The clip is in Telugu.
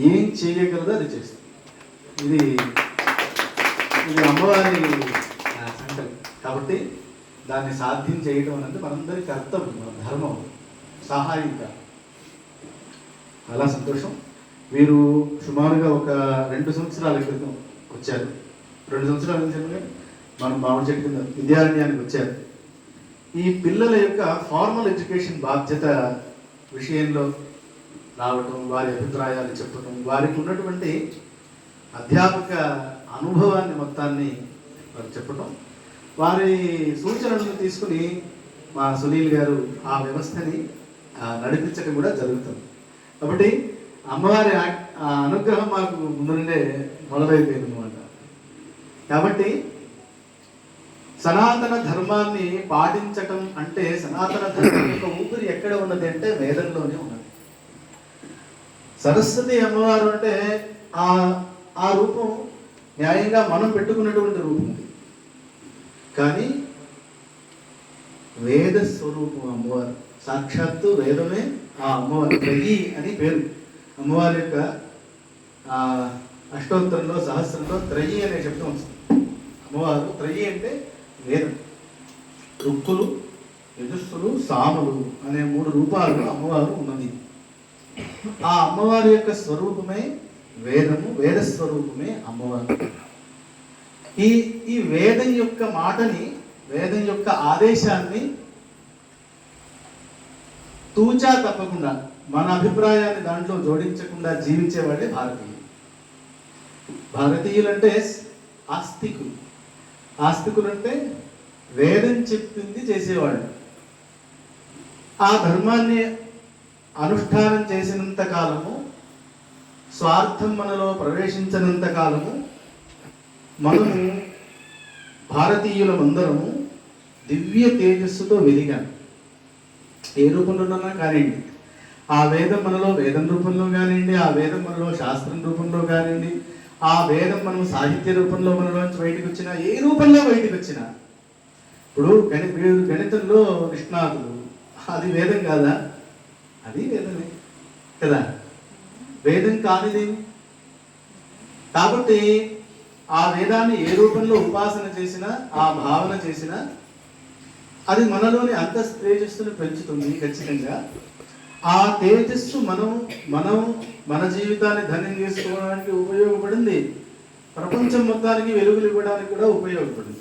ఏం చేయగలదో అది చేస్తుంది. ఇది ఇది అమ్మవారి సంకల్పం. కాబట్టి దాన్ని సాధ్యం చేయడం అనేది మనందరి కర్తవ్యం మన ధర్మం సహాయం చాలా సంతోషం. మీరు సుమారుగా ఒక రెండు సంవత్సరాల క్రితం వచ్చారు. రెండు సంవత్సరాల నుంచి మనం మామిడి చెట్టు కింద విద్యారణ్యానికి వచ్చారు. ఈ పిల్లల యొక్క ఫార్మల్ ఎడ్యుకేషన్ బాధ్యత విషయంలో రావటం వారి అభిప్రాయాలు చెప్పటం వారికి ఉన్నటువంటి అధ్యాపక అనుభవాన్ని మొత్తాన్ని వారు చెప్పటం. వారి సూచనలను తీసుకుని మా సునీల్ గారు ఆ వ్యవస్థని నడిపించడం కూడా జరుగుతుంది. కాబట్టి అమ్మవారి ఆ- అనుగ్రహం మాకు ముందు నుండే మొదలైపోయింది అనమాట కాబట్టి సనాతన ధర్మాన్ని పాటించటం అంటే సనాతన ధర్మం యొక్క ఊపిరి ఎక్కడ ఉన్నది అంటే వేదంలోనే ఉన్నది. సరస్వతి అమ్మవారు అంటే ఆ ఆ రూపం న్యాయంగా మనం పెట్టుకున్నటువంటి రూపం. ఉంది కానీ వేద స్వరూపం అమ్మవారు. సాక్షాత్తు వేదమే ఆ అమ్మవారు. త్రయీ అని పేరు. అమ్మవారి యొక్క ఆ అష్టోత్తరంలో సహస్రంలో త్రయి అనే శబ్దం వస్తుంది. అమ్మవారు త్రయి అంటే వేదం. రుక్కులు యజస్సులు సాములు అనే మూడు రూపాలు అమ్మవారు ఉన్నది. ఆ అమ్మవారి యొక్క స్వరూపమే వేదము వేద స్వరూపమే అమ్మవారు ఈ ఈ వేదం యొక్క మాటని వేదం యొక్క ఆదేశాన్ని తూచా తప్పకుండా మన అభిప్రాయాన్ని దాంట్లో జోడించకుండా జీవించేవాడే భారతీయులు. భారతీయులు అంటే ఆస్తికులు. ఆస్తికులు అంటే వేదం చెప్పింది చేసేవాళ్ళు. ఆ ధర్మాన్ని అనుష్ఠానం చేసినంత కాలము స్వార్థం మనలో ప్రవేశించినంత కాలము మనము భారతీయులమందరము దివ్య తేజస్సుతో వెలిగాం. ఏ రూపంలోనన్నా కానివ్వండి. ఆ వేదం మనలో వేదం రూపంలో కానివ్వండి ఆ వేదం మనలో శాస్త్రం రూపంలో కానివ్వండి ఆ వేదం మనం సాహిత్య రూపంలో మనలోంచి బయటకు వచ్చినా ఏ రూపంలో బయటకు వచ్చినా ఇప్పుడు గణి గణితంలో నిష్ణాతులు అది వేదం కాదా? అది వేదమే. కదా? వేదం కానిది కాబట్టి ఆ వేదాన్ని ఏ రూపంలో ఉపాసన చేసినా ఆ భావన చేసినా అది మనలోని అంత తేజస్సును పెంచుతుంది ఖచ్చితంగా. ఆ తేజస్సు మనం మనం మన జీవితాన్ని ధన్యం చేసుకోవడానికి ఉపయోగపడింది. ప్రపంచం మొత్తానికి వెలుగులు ఇవ్వడానికి కూడా ఉపయోగపడింది.